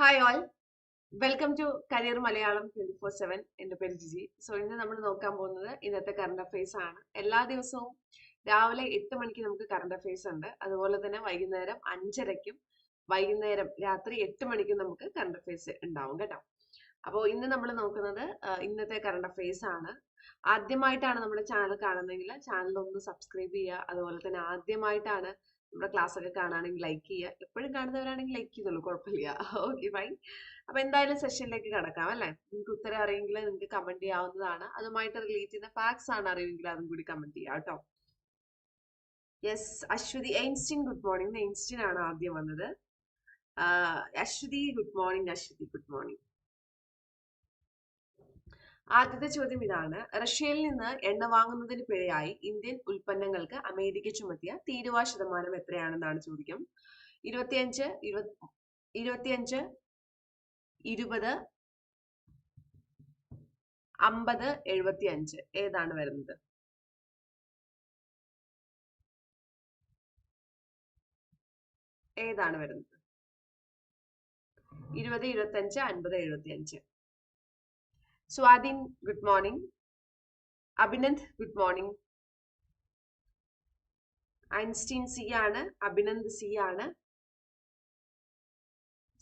Hi all welcome to career Malayalam twenty four seven എന്റെ പേര് Jiji. So ഇന്ന് നമ്മൾ നോക്കാൻ പോകുന്നത് ഇന്നത്തെ കറണ്ട് അഫയേഴ്സ് ആണ്. എല്ലാ ദിവസവും രാവിലെ എട്ട് മണിക്ക് നമുക്ക് കറണ്ട് അഫയേഴ്സ് ഉണ്ട്. അതുപോലെ തന്നെ വൈകുന്നേരം അഞ്ചരയ്ക്കും വൈകുന്നേരം രാത്രി എട്ട് മണിക്കും നമുക്ക് കറണ്ട് അഫയേഴ്സ് ഉണ്ടാവും കേട്ടോ. അപ്പോൾ ഇന്ന് നമ്മൾ നോക്കുന്നത് ഇന്നത്തെ കറണ്ട് അഫയേഴ്സ് ആണ്. ആദ്യമായിട്ടാണ് നമ്മുടെ ചാനൽ കാണുന്നതെങ്കിൽ ചാനൽ ഒന്ന് സബ്സ്ക്രൈബ് ചെയ്യുക. അതുപോലെ തന്നെ ആദ്യമായിട്ടാണ് നമ്മുടെ ക്ലാസ് ഒക്കെ കാണുകയാണെങ്കിൽ ലൈക്ക് ചെയ്യുക. എപ്പോഴും കാണുന്നവരാണെങ്കിൽ ലൈക്ക് ചെയ്തോളൂ കുഴപ്പമില്ല. ഓക്കെ ഫൈൻ അപ്പൊ എന്തായാലും സെഷനിലേക്ക് കടക്കാം അല്ലെ? നിങ്ങൾക്ക് ഉത്തരം അറിയെങ്കിൽ നിങ്ങൾക്ക് കമന്റ് ചെയ്യാവുന്നതാണ്. അതുമായിട്ട് റിലേറ്റ് ചെയ്യുന്ന ഫാക്ട്സ് ആണ് അറിയുമെങ്കിൽ അതും കൂടി കമന്റ് ചെയ്യാം കേട്ടോ. Yes Aswathy Einstein good morning Einstein ആണ് ആദ്യം വന്നത്. Aswathy good morning Aswathy good morning ആദ്യത്തെ ചോദ്യം ഇതാണ്. റഷ്യയിൽ നിന്ന് എണ്ണ വാങ്ങുന്നതിന് പിഴയായി ഇന്ത്യൻ ഉൽപ്പന്നങ്ങൾക്ക് അമേരിക്ക ചുമത്തിയ തീരുവ ശതമാനം എത്രയാണെന്നാണ് ചോദ്യം. ഇരുപത്തിയഞ്ച് ഇരുപത് ഇരുപത്തിയഞ്ച് ഇരുപത് അമ്പത് എഴുപത്തി അഞ്ച് ഏതാണ് വരുന്നത്? ഏതാണ് വരുന്നത്? ഇരുപത് ഇരുപത്തഞ്ച് അൻപത് എഴുപത്തി അഞ്ച് Swadheen good morning Abhinand good morning Einstein C ആണ് അഭിനന്ദ് സി ആണ്.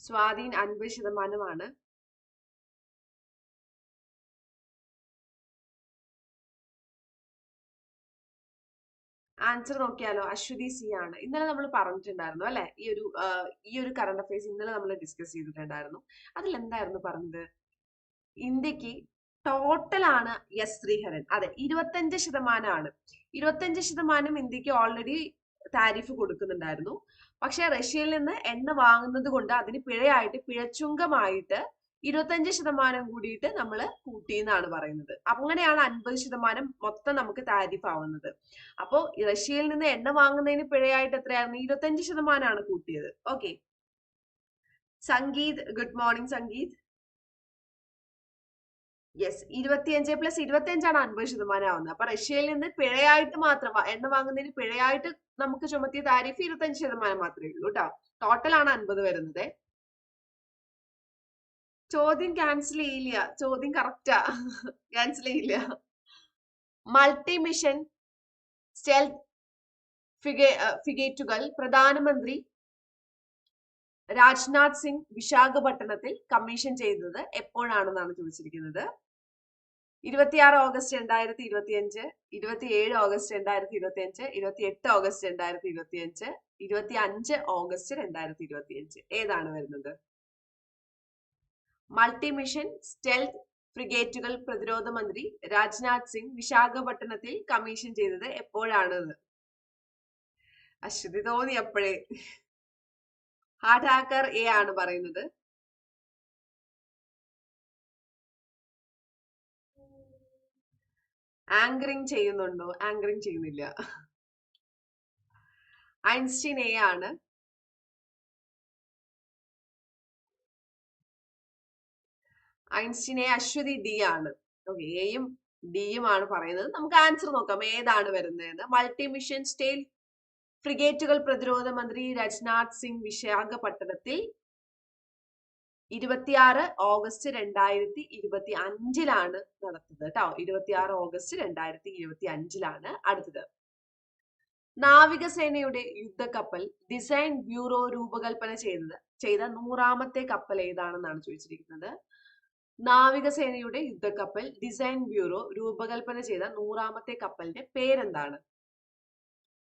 സ്വാധീൻ അൻപത് ശതമാനമാണ് ആൻസർ നോക്കിയാലോ അശ്വതി സി ആണ്. ഇന്നലെ നമ്മൾ പറഞ്ഞിട്ടുണ്ടായിരുന്നു അല്ലെ? ഈ ഒരു ഈ ഒരു കറണ്ട് അഫയേഴ്സ് ഇന്നലെ നമ്മൾ ഡിസ്കസ് ചെയ്തിട്ടുണ്ടായിരുന്നു. അതിൽ എന്തായിരുന്നു പറഞ്ഞത്? ഇന്ത്യയ്ക്ക് ടോട്ടൽ ആണ് എസ് ശ്രീഹരൻ അതെ ഇരുപത്തഞ്ച് ശതമാനമാണ് ഇരുപത്തഞ്ച് ശതമാനം ഇന്ത്യയ്ക്ക് ഓൾറെഡി താരിഫ് കൊടുക്കുന്നുണ്ടായിരുന്നു. പക്ഷെ റഷ്യയിൽ നിന്ന് എണ്ണ വാങ്ങുന്നത് കൊണ്ട് അതിന് പിഴയായിട്ട് പിഴച്ചുങ്കമായിട്ട് ഇരുപത്തഞ്ച് ശതമാനം കൂടിയിട്ട് നമ്മൾ കൂട്ടി എന്നാണ് പറയുന്നത്. അങ്ങനെയാണ് അൻപത് ശതമാനം മൊത്തം നമുക്ക് താരിഫ് ആവുന്നത്. അപ്പോ റഷ്യയിൽ നിന്ന് എണ്ണ വാങ്ങുന്നതിന് പിഴയായിട്ട് എത്രയായിരുന്നു? ഇരുപത്തഞ്ച് ശതമാനമാണ് കൂട്ടിയത്. Okay Sangeeth good morning Sangeeth. Yes ഇരുപത്തിയഞ്ച് പ്ലസ് ഇരുപത്തിയഞ്ചാണ് അൻപത് ശതമാനം ആവുന്നത് അപ്പൊ റഷ്യയിൽ നിന്ന് പിഴയായിട്ട് മാത്രം എണ്ണ വാങ്ങുന്നതിന് പിഴയായിട്ട് നമുക്ക് ചുമത്തിയ താരിഫ് ഇരുപത്തഞ്ച് ശതമാനം മാത്രമേ ഉള്ളൂ കേട്ടോ ടോട്ടൽ ആണ് അൻപത് വരുന്നത്. ചോദ്യം ക്യാൻസൽ ചെയ്യില്ല. ചോദ്യം കറക്റ്റാ ക്യാൻസൽ ചെയ്യില്ല. മൾട്ടി മിഷൻ സ്റ്റെൽത്ത് ഫിഗേറ്റുകൾ പ്രധാനമന്ത്രി രാജ്നാഥ് സിംഗ് വിശാഖപട്ടണത്തിൽ കമ്മീഷൻ ചെയ്തത് എപ്പോഴാണെന്നാണ് ചോദിച്ചിരിക്കുന്നത്? ഇരുപത്തിയാറ് ഓഗസ്റ്റ് രണ്ടായിരത്തി ഇരുപത്തിയഞ്ച് ഇരുപത്തിയേഴ് ഓഗസ്റ്റ് രണ്ടായിരത്തി ഇരുപത്തിയഞ്ച് ഇരുപത്തി എട്ട് ഓഗസ്റ്റ് രണ്ടായിരത്തി ഇരുപത്തിയഞ്ച് ഇരുപത്തി അഞ്ച് ഓഗസ്റ്റ് രണ്ടായിരത്തി ഇരുപത്തിയഞ്ച്. ഏതാണ് വരുന്നത്? മൾട്ടിമിഷൻ സ്റ്റെൽത്ത് ഫ്രിഗേറ്റുകൾ പ്രതിരോധ മന്ത്രി രാജ്നാഥ് സിംഗ് വിശാഖപട്ടണത്തിൽ കമ്മീഷൻ ചെയ്തത് എപ്പോഴാണെന്ന് അശ്വതി തോന്നി അപ്പോഴേ. ഹാർട്ട് ഹാക്കർ എ ആണ് പറയുന്നത്. ആങ്കറിങ് ചെയ്യുന്നുണ്ടോ? ആങ്കറിങ് ചെയ്യുന്നില്ല. ഐൻസ്റ്റീൻ എ ആണ്. ഐൻസ്റ്റീൻ എ അശ്വതി ഡി ആണ്. ഓക്കെ എയും ഡിയും ആണ് പറയുന്നത്. നമുക്ക് ആൻസർ നോക്കാം. ഏതാണ് വരുന്നതെന്ന്. മൾട്ടി മിഷൻ സ്റ്റേൽ ഫ്രിഗേറ്റുകൾ പ്രതിരോധ മന്ത്രി രാജ്നാഥ് സിംഗ് വിശാഖപട്ടണത്തിൽ ഇരുപത്തിയാറ് ഓഗസ്റ്റ് രണ്ടായിരത്തി ഇരുപത്തി അഞ്ചിലാണ് നടത്തുന്നത് കേട്ടോ ഇരുപത്തിയാറ് ഓഗസ്റ്റ് രണ്ടായിരത്തി ഇരുപത്തി അഞ്ചിലാണ് അടുത്തത്. നാവികസേനയുടെ യുദ്ധക്കപ്പൽ ഡിസൈൻ ബ്യൂറോ രൂപകൽപ്പന ചെയ്തത് ചെയ്ത നൂറാമത്തെ കപ്പൽ ഏതാണെന്നാണ് ചോദിച്ചിരിക്കുന്നത്? നാവികസേനയുടെ യുദ്ധക്കപ്പൽ ഡിസൈൻ ബ്യൂറോ രൂപകൽപ്പന ചെയ്ത നൂറാമത്തെ കപ്പലിന്റെ പേരെന്താണ്?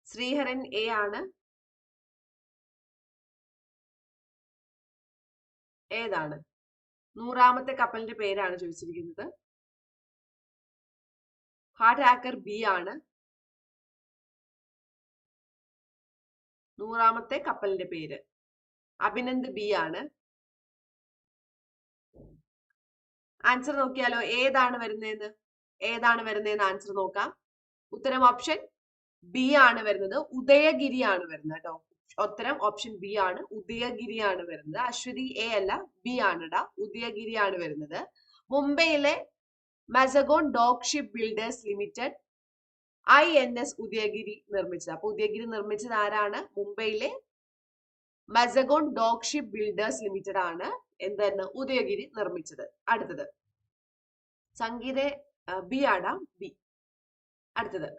ശ്രീഹരൻ എ ആണ്. ഏതാണ്? നൂറാമത്തെ കപ്പലിന്റെ പേരാണ് ചോദിച്ചിരിക്കുന്നത്. ഹാർട്ട് ആക്കർ ബി ആണ്. നൂറാമത്തെ കപ്പലിന്റെ പേര്. അഭിനന്ദ് ബി ആണ്. ആൻസർ നോക്കിയാലോ ഏതാണ് വരുന്നതെന്ന് ഏതാണ് വരുന്നതെന്ന് ആൻസർ നോക്കാം. ഉത്തരം ഓപ്ഷൻ ബി ആണ് വരുന്നത്. ഉദയഗിരി ആണ് വരുന്നത് കേട്ടോ. ഉത്തരം ഓപ്ഷൻ ബി ആണ്. ഉദയഗിരി ആണ് വരുന്നത്. അശ്വതി എ അല്ല ബി ആണെടാ ഉദയഗിരി ആണ് വരുന്നത്. മുംബൈയിലെ Mazagon dock ship builders limited I N S Udayagiri നിർമ്മിച്ചത്. അപ്പൊ ഉദയഗിരി നിർമ്മിച്ചത് ആരാണ്? മുംബൈയിലെ Mazagon dock ship builders limited ആണ്. എന്തായിരുന്നു ഉദയഗിരി നിർമ്മിച്ചത്. അടുത്തത്. സംഗീത ബി ആടാ ബി അടുത്തത്.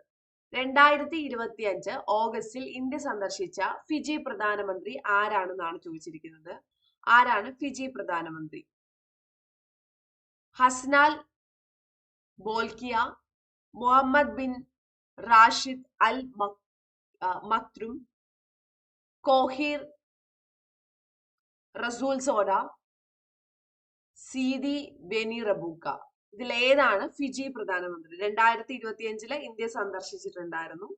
രണ്ടായിരത്തി ഇരുപത്തി അഞ്ച് ഓഗസ്റ്റിൽ ഇന്ത്യ സന്ദർശിച്ച ഫിജി പ്രധാനമന്ത്രി ആരാണെന്നാണ് ചോദിച്ചിരിക്കുന്നത്? ആരാണ് ഫിജി പ്രധാനമന്ത്രി? Hassanal Bolkiah Mohammed bin Rashid Al Maktoum Kohir റസൂൽ സോഡ സീദി ബെനി റബൂക്ക. ഇതിൽ ഏതാണ് ഫിജി പ്രധാനമന്ത്രി. രണ്ടായിരത്തി ഇരുപത്തിയഞ്ചിൽ ഇന്ത്യ സന്ദർശിച്ചിട്ടുണ്ടായിരുന്നു.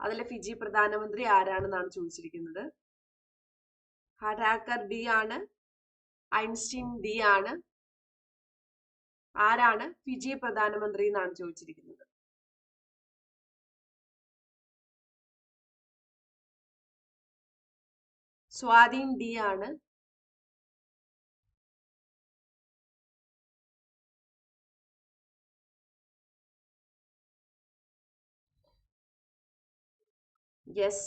അതിലെ ഫിജി പ്രധാനമന്ത്രി ആരാണെന്നാണ് ചോദിച്ചിരിക്കുന്നത്? ഹരാക്കർ ബി ആണ്. ഐൻസ്റ്റീൻ ഡി ആണ്. ആരാണ് ഫിജി പ്രധാനമന്ത്രി എന്നാണ് ചോദിച്ചിരിക്കുന്നത്? സ്വാധീൻ ഡി ആണ്. യെസ്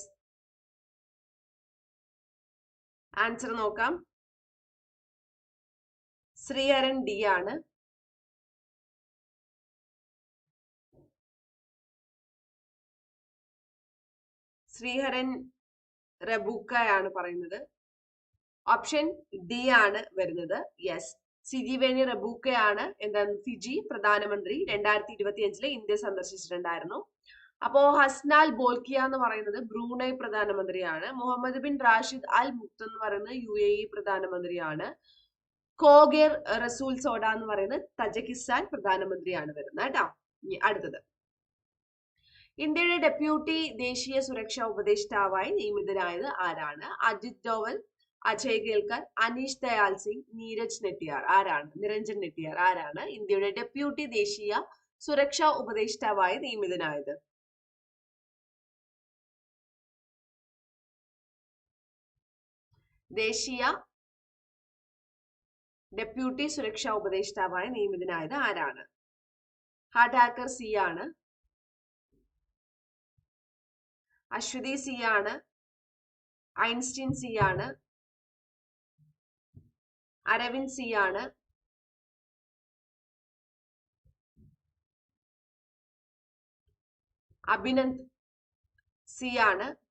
ആൻസർ നോക്കാം. ശ്രീഹരൻ ഡി ആണ്. ശ്രീഹരൻ റബൂക്കയാണ് പറയുന്നത്. ഓപ്ഷൻ ഡി ആണ് വരുന്നത്. യെസ് സിജിവേണി റബൂക്കയാണ്. എന്താണ്? ഫിജി പ്രധാനമന്ത്രി രണ്ടായിരത്തി ഇരുപത്തി അഞ്ചിൽ ഇന്ത്യ സന്ദർശിച്ചിട്ടുണ്ടായിരുന്നു. അപ്പോ ഹസ്നാൽ ബോൽക്കിയ എന്ന് പറയുന്നത് ബ്രൂണൈ പ്രധാനമന്ത്രിയാണ്. Mohammed bin Rashid Al Maktoum എന്ന് പറയുന്നത് യു എ ഇ പ്രധാനമന്ത്രിയാണ്. കോഗേർ റസൂൽ സോഡ എന്ന് പറയുന്നത് തജക്കിസ്ഥാൻ പ്രധാനമന്ത്രിയാണ് വരുന്നത് കേട്ടോ. അടുത്തത്. ഇന്ത്യയുടെ ഡെപ്യൂട്ടി ദേശീയ സുരക്ഷാ ഉപദേഷ്ടാവായി നിയമിതരായത് ആരാണ്? അജിത് ഡോവൽ അജയ് കേൽക്കർ അനീഷ് ദയാൽ സിംഗ് നീരജ് നെട്ടിയാർ. ആരാണ്? നിരഞ്ജൻ നെട്ടിയാർ. ആരാണ്? ഇന്ത്യയുടെ ഡെപ്യൂട്ടി ദേശീയ സുരക്ഷാ ഉപദേഷ്ടാവായി നിയമിതനായത്. ദേശീയ ഡെപ്യൂട്ടി സുരക്ഷാ ഉപദേഷ്ടാവായി നിയമിതനായത് ആരാണ്? ഹാർട്ട് ആക്കർ സി ആണ്. അശ്വതി സി ആണ്. ഐൻസ്റ്റീൻ സി ആണ്. അരവിന്ദ് സി ആണ്. അഭിനന്ദ് സി ആണ്.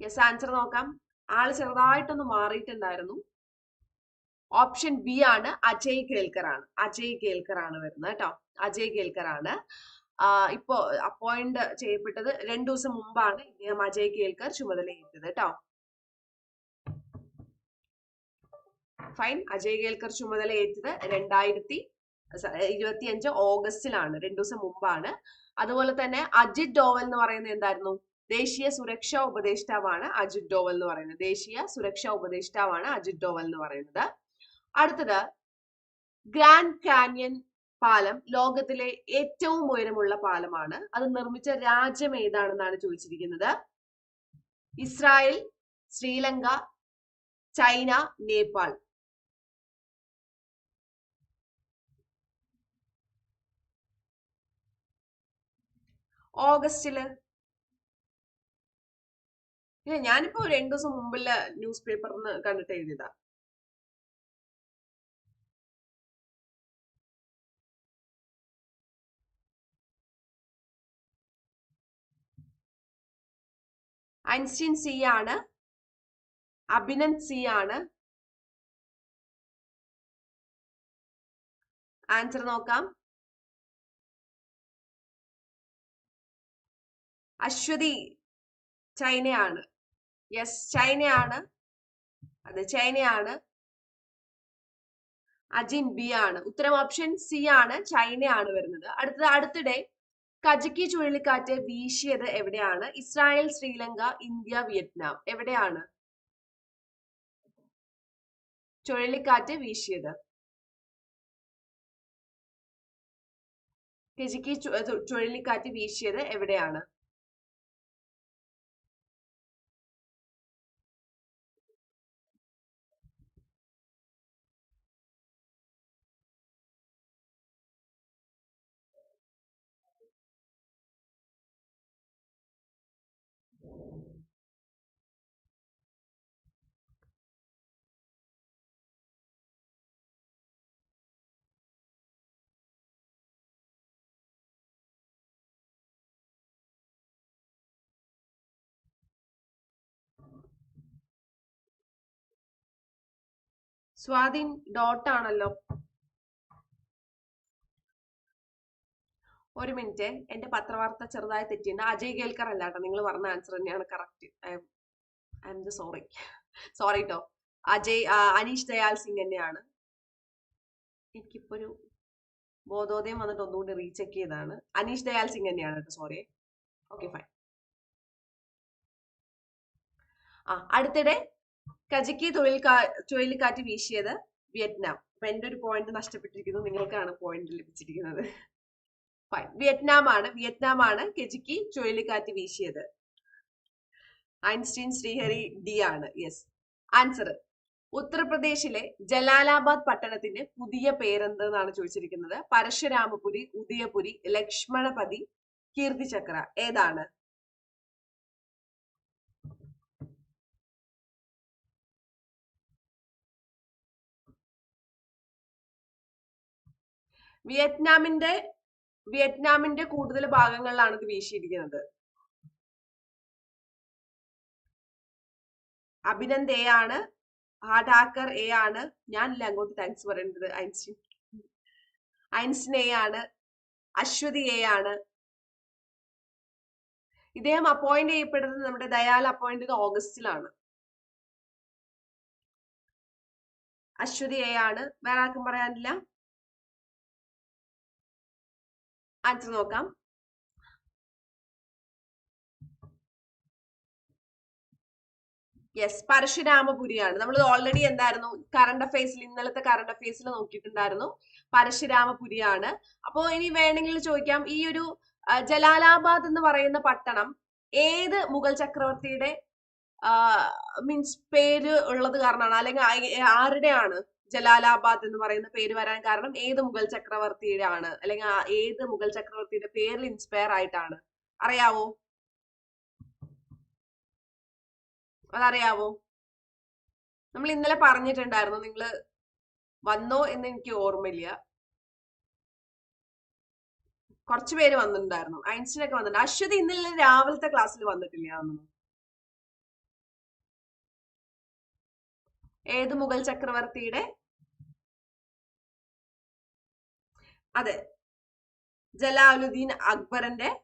യെസ് ആൻസർ നോക്കാം. ആൾ ചെറുതായിട്ടൊന്ന് മാറിയിട്ടുണ്ടായിരുന്നു. ഓപ്ഷൻ ബി ആണ് അജയ് കേൽക്കർ ആണ് അജയ് കേൽക്കർ ആണ് വരുന്നത് കേട്ടോ. അജയ് കേൽക്കർ ആണ് ഇപ്പോ അപ്പോയിന്റ് ചെയ്യപ്പെട്ടത് രണ്ടു ദിവസം മുമ്പാണ് ഇദ്ദേഹം അജയ് കേൽക്കർ ചുമതലയേറ്റത് കേട്ടോ. ഫൈൻ അജയ് കേൽക്കർ ചുമതലയേറ്റത് രണ്ടായിരത്തി ഇരുപത്തിയഞ്ച് ഓഗസ്റ്റിലാണ്. രണ്ടു ദിവസം മുമ്പാണ്. അതുപോലെ തന്നെ അജിത് ഡോവൽ എന്ന് പറയുന്നത് എന്തായിരുന്നു? ദേശീയ സുരക്ഷാ ഉപദേഷ്ടാവാണ് അജിത് ഡോവൽ എന്ന് പറയുന്നത്. ദേശീയ സുരക്ഷാ ഉപദേഷ്ടാവാണ് അജിത് ഡോവൽ എന്ന് പറയുന്നത്. അടുത്തത് ഗ്രാൻഡ് കാന്യൻ പാലം ലോകത്തിലെ ഏറ്റവും ഉയരമുള്ള പാലമാണ്. അത് നിർമ്മിച്ച രാജ്യം ഏതാണെന്നാണ് ചോദിച്ചിരിക്കുന്നത്? Israel Sri Lanka China Nepal. ഓഗസ്റ്റിൽ ഇല്ല ഞാനിപ്പോ രണ്ടു ദിവസം മുമ്പില്ല ന്യൂസ് പേപ്പറിന്ന് കണ്ടിട്ട് എഴുതിയതാ. ഐൻസ്റ്റീൻ സി ആണ്. അഭിനന്ദ് സി ആണ്. ആൻസർ നോക്കാം. അശ്വതി ചൈനയാണ്. യെസ് ചൈനയാണ്. അതെ ചൈനയാണ്. അജിൻ ബി ആണ്. ഉത്തരം ഓപ്ഷൻ സി ആണ്. ചൈനയാണ് വരുന്നത്. അടുത്തത് അടുത്തിടെ കജക്കി ചുഴലിക്കാറ്റ് വീശിയത് എവിടെയാണ്? Israel Sri Lanka India Vietnam. എവിടെയാണ്? ചുഴലിക്കാറ്റ് വീശിയത്. കജക്കി ചുഴലിക്കാറ്റ് വീശിയത് എവിടെയാണ്? സ്വാധീൻ ഡോട്ട് ആണല്ലോ. ഒരു മിനിറ്റ്. എന്റെ പത്രവാർത്ത ചെറുതായി തെറ്റിയുണ്ട് അജയ് കേൽക്കർ അല്ല കേട്ടോ. നിങ്ങൾ പറഞ്ഞ ആൻസർ തന്നെയാണ് correct I'm sorry sorry കേട്ടോ അജയ് അനീഷ് ദയാൽ സിംഗ് തന്നെയാണ്. എനിക്കിപ്പോ ഒരു ബോധോദയം വന്നിട്ട് ഒന്നുകൂടി റീചെക്ക് ചെയ്താണ്. അനീഷ് ദയാൽ സിംഗ് തന്നെയാണ് കേട്ടോ. സോറി ഓക്കെ ഫൈൻ ആ അടുത്തിടെ കജക്കി തൊഴിൽ ചുഴലിക്കാറ്റ് വീശിയത് വിയറ്റ്നാം. അപ്പൊ എന്റെ ഒരു പോയിന്റ് നഷ്ടപ്പെട്ടിരിക്കുന്നു. നിങ്ങൾക്കാണ് പോയിന്റ് ലഭിച്ചിരിക്കുന്നത്. വിയറ്റ്നാം ആണ് വിയറ്റ്നാം ആണ് കെജിക്കി ചുഴലിക്കാറ്റ് വീശിയത്. ഐൻസ്റ്റീൻ ശ്രീഹരി ഡി ആണ്. യെസ് ആൻസർ ഉത്തർപ്രദേശിലെ ജലാലാബാദ് പട്ടണത്തിന്റെ പുതിയ പേരെന്തെന്നാണ് ചോദിച്ചിരിക്കുന്നത്? പരശുരാമപുരി ഉദയപുരി ലക്ഷ്മണപതി കീർത്തിചക്ര. ഏതാണ്? വിയറ്റ്നാമിന്റെ വിയറ്റ്നാമിന്റെ കൂടുതൽ ഭാഗങ്ങളിലാണ് ഇത് വീശിയിരിക്കുന്നത്. അഭിനന്ദ് എ ആണ് ഹാഡാക്കർ എ ആണ് ഞാനില്ല അങ്ങോട്ട് താങ്ക്സ് പറയേണ്ടത്. ഐൻസ്റ്റീൻ ഐൻസ്റ്റീൻ എ ആണ് അശ്വതി എ ആണ്. ഇദ്ദേഹം അപ്പോയിന്റ് ചെയ്യപ്പെടുന്നത് നമ്മുടെ ദയാൽ അപ്പോയിന്റ് ചെയ്ത് ഓഗസ്റ്റിലാണ്. അശ്വതി എ ആണ് വേറെ ആർക്കും പറയാനില്ല. ആൻസർ നോക്കാം. യെസ് പരശുരാമപുരിയാണ്. നമ്മൾ ഓൾറെഡി എന്തായിരുന്നു? കറണ്ട് അഫയേഴ്സിൽ ഇന്നലത്തെ കറണ്ട് അഫയേഴ്സിൽ നോക്കിയിട്ടുണ്ടായിരുന്നു. പരശുരാമപുരിയാണ്. അപ്പോ ഇനി വേണമെങ്കിൽ ചോദിക്കാം. ഈ ഒരു ജലാലാബാദ് എന്ന് പറയുന്ന പട്ടണം ഏത് മുഗൾ ചക്രവർത്തിയുടെ മീൻസ് പേര് ഉള്ളത് കാരണമാണ്? അല്ലെങ്കിൽ ആരുടെയാണ്? ജലാലാബാദ് എന്ന് പറയുന്ന പേര് വരാൻ കാരണം ഏത് മുഗൾ ചക്രവർത്തിയുടെ ആണ്. അല്ലെങ്കിൽ ഏത് മുഗൾ ചക്രവർത്തിയുടെ പേരിൽ ഇൻസ്പയർ ആയിട്ടാണ്. അറിയാവോ? അതറിയാവോ? നമ്മൾ ഇന്നലെ പറഞ്ഞിട്ടുണ്ടായിരുന്നു നിങ്ങൾ വന്നോ എന്ന് എനിക്ക് ഓർമ്മയില്ല. കുറച്ചു പേര് വന്നിട്ടുണ്ടായിരുന്നു. ഐൻസ്റ്റീൻ ഒക്കെ വന്നിട്ടുണ്ട്. അശ്വതി ഇന്നലെ രാവിലത്തെ ക്ലാസ്സിൽ വന്നിട്ടില്ല ഏത് മുഗൾ ചക്രവർത്തിയുടെ അതെ. ജലാലുദ്ദീൻ അക്ബറിന്റെ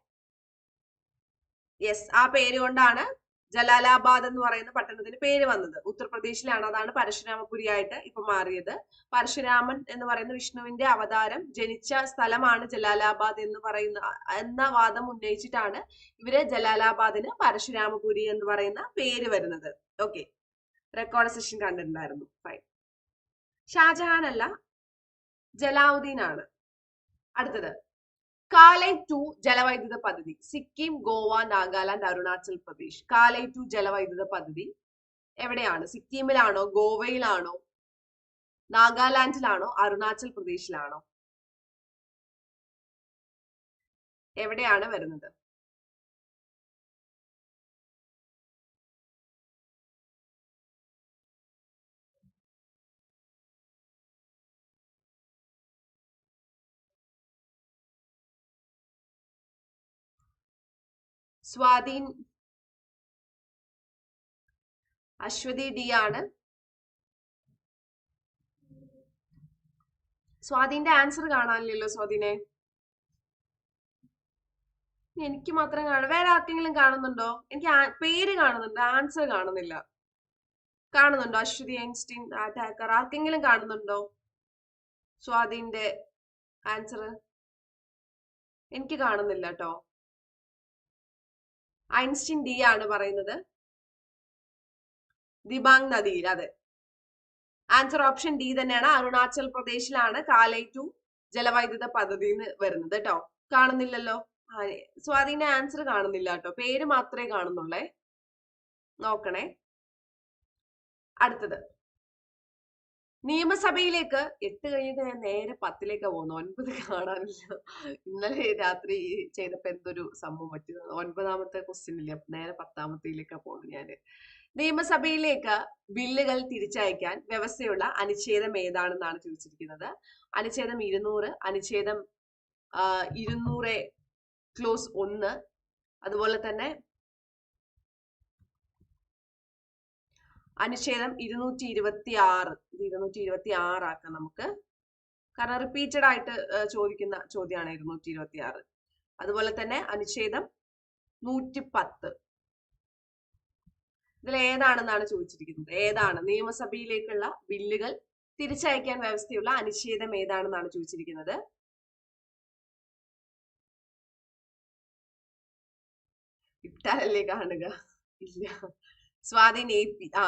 യെസ് ആ പേര് കൊണ്ടാണ് ജലാലാബാദ് എന്ന് പറയുന്ന പട്ടണത്തിന് പേര് വന്നത്. ഉത്തർപ്രദേശിലാണ്. അതാണ് പരശുരാമപുരി ആയിട്ട് ഇപ്പൊ മാറിയത്. പരശുരാമൻ എന്ന് പറയുന്ന വിഷ്ണുവിന്റെ അവതാരം ജനിച്ച സ്ഥലമാണ് ജലാലാബാദ് എന്ന് പറയുന്ന എന്ന വാദം ഉന്നയിച്ചിട്ടാണ് ഇവർ ജലാലാബാദിന് പരശുരാമപുരി എന്ന് പറയുന്ന പേര് വരുന്നത്. ഓക്കെ. റെക്കോർഡ് സെഷൻ കണ്ടിട്ടുണ്ടായിരുന്നു. ഫൈൻ ഷാജഹാൻ അല്ല ജലാവുദ്ദീൻ ആണ് അടുത്തത്. കാലൈ ടു ജലവൈദ്യുത പദ്ധതി. സിക്കിം ഗോവ നാഗാലാൻഡ് അരുണാചൽ പ്രദേശ്. കാലൈ ടു ജലവൈദ്യുത പദ്ധതി എവിടെയാണ്? സിക്കിമിലാണോ? ഗോവയിലാണോ? നാഗാലാൻഡിലാണോ? അരുണാചൽ പ്രദേശിലാണോ? എവിടെയാണ് വരുന്നത്? സ്വാധീൻ അശ്വതി ഡി ആണ്. സ്വാതിന്റെ ആൻസർ കാണാനില്ലല്ലോ സ്വാതിനെ എനിക്ക് മാത്രം കാണും വേറെ ആർക്കെങ്കിലും കാണുന്നുണ്ടോ? എനിക്ക് പേര് കാണുന്നുണ്ട് ആൻസർ കാണുന്നില്ല. കാണുന്നുണ്ടോ അശ്വതി ഐൻസ്റ്റീൻ അറ്റാക്കർ ആർക്കെങ്കിലും കാണുന്നുണ്ടോ സ്വാതിന്റെ ആൻസർ? എനിക്ക് കാണുന്നില്ല കേട്ടോ ഐൻസ്റ്റീൻ ഡി ആണ് പറയുന്നത്. ദിബാങ് നദിയിൽ അതെ. ആൻസർ ഓപ്ഷൻ ഡി തന്നെയാണ്. അരുണാചൽ പ്രദേശിലാണ് കാലൈ ടു ജലവൈദ്യുത പദ്ധതി എന്ന് വരുന്നത് കേട്ടോ കാണുന്നില്ലല്ലോ? സോ സ്വാധീന ആൻസർ കാണുന്നില്ല കേട്ടോ പേര് മാത്രമേ കാണുന്നുള്ളേ. നോക്കണേ. അടുത്തത്. നിയമസഭയിലേക്ക് എട്ട് കഴിഞ്ഞിട്ട് ഞാൻ നേരെ പത്തിലേക്ക് പോകുന്നു. ഒൻപത് കാണാനില്ല. ഇന്നലെ രാത്രി ചെയ്തപ്പോ എന്തൊരു സംഭവം പറ്റി. ഒൻപതാമത്തെ ക്വസ്റ്റ്യൻ ഇല്ല? നേരെ പത്താമത്തേലേക്കാ പോകുന്നു ഞാൻ. നിയമസഭയിലേക്ക് ബില്ലുകൾ തിരിച്ചയക്കാൻ വ്യവസ്ഥയുള്ള അനുച്ഛേദം ഏതാണെന്നാണ് ചോദിച്ചിരിക്കുന്നത്. അനുച്ഛേദം ഇരുന്നൂറ് അനുച്ഛേദം ഇരുന്നൂറ് ക്ലോസ് ഒന്ന് അതുപോലെ തന്നെ അനുച്ഛേദം ഇരുന്നൂറ്റി ഇരുപത്തി ആറ് ഇരുന്നൂറ്റി ഇരുപത്തി ആറാക്കാം നമുക്ക്. കാരണം റിപ്പീറ്റഡ് ആയിട്ട് ചോദിക്കുന്ന ചോദ്യമാണ് ഇരുന്നൂറ്റി ഇരുപത്തി ആറ് അതുപോലെ തന്നെ അനുച്ഛേദം നൂറ്റി പത്ത് ഇതിൽ ഏതാണെന്നാണ് ചോദിച്ചിരിക്കുന്നത്? ഏതാണ്? നിയമസഭയിലേക്കുള്ള ബില്ലുകൾ തിരിച്ചയക്കാൻ വ്യവസ്ഥയുള്ള അനുച്ഛേദം ഏതാണെന്നാണ് ചോദിച്ചിരിക്കുന്നത്? ഇട്ടാലല്ലേ കാണുക? ഇല്ല. സ്വാധീൻ ആ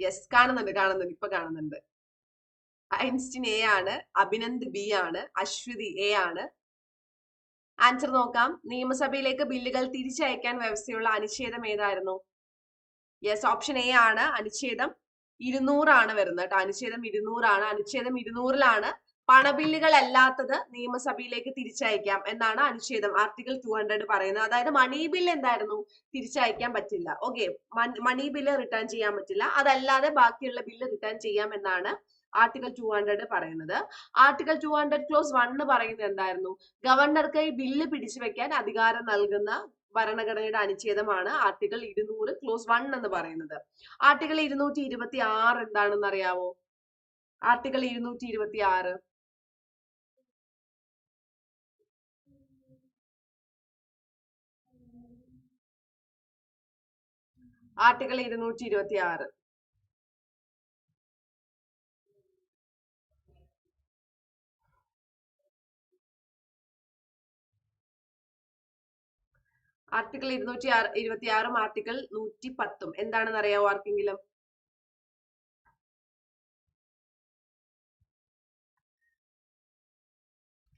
യെസ് കാണുന്നുണ്ട് കാണുന്നുണ്ട് ഇപ്പൊ കാണുന്നുണ്ട്. ഐൻസ്റ്റിൻ എ ആണ് അഭിനന്ദ് ബി ആണ് അശ്വതി എ ആണ്. ആൻസർ നോക്കാം. നിയമസഭയിലേക്ക് ബില്ലുകൾ തിരിച്ചയക്കാൻ വ്യവസ്ഥയുള്ള അനുച്ഛേദം ഏതായിരുന്നു? യെസ് ഓപ്ഷൻ എ ആണ് അനുച്ഛേദം ഇരുന്നൂറാണ് വരുന്നത് കേട്ടോ. അനുച്ഛേദം ഇരുന്നൂറാണ് അനുച്ഛേദം ഇരുന്നൂറിലാണ് പണബില്ലുകൾ അല്ലാത്തത് നിയമസഭയിലേക്ക് തിരിച്ചയക്കാം എന്നാണ് അനുച്ഛേദം ആർട്ടിക്കിൾ ടു ഹൺഡ്രഡ് പറയുന്നത്. അതായത് മണി ബിൽ എന്തായിരുന്നു? തിരിച്ചയക്കാൻ പറ്റില്ല. ഓക്കെ മണി ബില്ല് റിട്ടേൺ ചെയ്യാൻ പറ്റില്ല. അതല്ലാതെ ബാക്കിയുള്ള ബില്ല് റിട്ടേൺ ചെയ്യാം എന്നാണ് ആർട്ടിക്കൽ ടു ഹൺഡ്രഡ് പറയുന്നത്. Article two hundred clause one പറയുന്നത് എന്തായിരുന്നു? ഗവർണർക്ക് ഈ ബില്ല് പിടിച്ചു വെക്കാൻ അധികാരം നൽകുന്ന ഭരണഘടനയുടെ അനുച്ഛേദമാണ് ആർട്ടിക്കിൾ ഇരുന്നൂറ് ക്ലോസ് വൺ എന്ന് പറയുന്നത്. ആർട്ടിക്കിൾ ഇരുന്നൂറ്റി ഇരുപത്തി ആറ് എന്താണെന്ന് അറിയാവോ ആർട്ടിക്കിൾ ഇരുന്നൂറ്റി ഇരുപത്തി ആറ് ആർട്ടിക്കിൾ ഇരുന്നൂറ്റി ഇരുപത്തി ആറ് ആർട്ടിക്കിൾ ഇരുന്നൂറ്റി ആറ് ഇരുപത്തി ആറും ആർട്ടിക്കിൾ നൂറ്റി പത്തും എന്താണെന്ന് അറിയാവോ ആർക്കെങ്കിലും?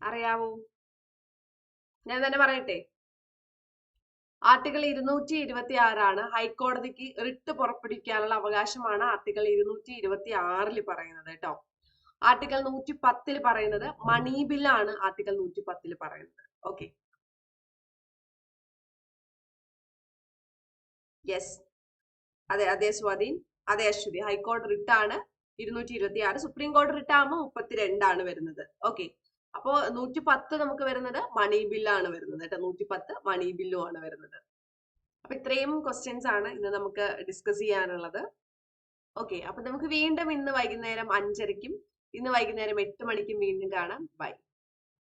അറിയാവോ? ഞാൻ തന്നെ പറയട്ടെ. ആർട്ടിക്കിൾ ഇരുന്നൂറ്റി ഇരുപത്തി ആറാണ് ഹൈക്കോടതിക്ക് റിട്ട് പുറപ്പെടുവിക്കാനുള്ള അവകാശമാണ് ആർട്ടിക്കിൾ ഇരുന്നൂറ്റി ഇരുപത്തി ആറിൽ പറയുന്നത് കേട്ടോ. ആർട്ടിക്കിൾ നൂറ്റി പത്തിൽ പറയുന്നത് മണി ബില്ലാണ് ആർട്ടിക്കിൾ നൂറ്റി പത്തിൽ പറയുന്നത്. ഓക്കെ. യെസ് അതെ അതെ സ്വാധീൻ. അതെ അശ്വതി. ഹൈക്കോടതി റിട്ടാണ് ഇരുന്നൂറ്റി ഇരുപത്തി ആറ് സുപ്രീം കോടതി റിട്ട് ആകുമ്പോൾ മുപ്പത്തിരണ്ടാണ് വരുന്നത്. ഓക്കെ. അപ്പോ നൂറ്റി പത്ത് നമുക്ക് വരുന്നത് മണി ബില്ലാണ് വരുന്നത് കേട്ടോ. നൂറ്റി പത്ത് മണി ബില്ലും ആണ് വരുന്നത്. അപ്പൊ ഇത്രയും ക്വസ്റ്റ്യൻസ് ആണ് ഇന്ന് നമുക്ക് ഡിസ്കസ് ചെയ്യാനുള്ളത്. ഓക്കെ അപ്പൊ നമുക്ക് വീണ്ടും ഇന്ന് വൈകുന്നേരം അഞ്ചരയ്ക്കും ഇന്ന് വൈകുന്നേരം എട്ട് മണിക്കും വീണ്ടും കാണാം. ബൈ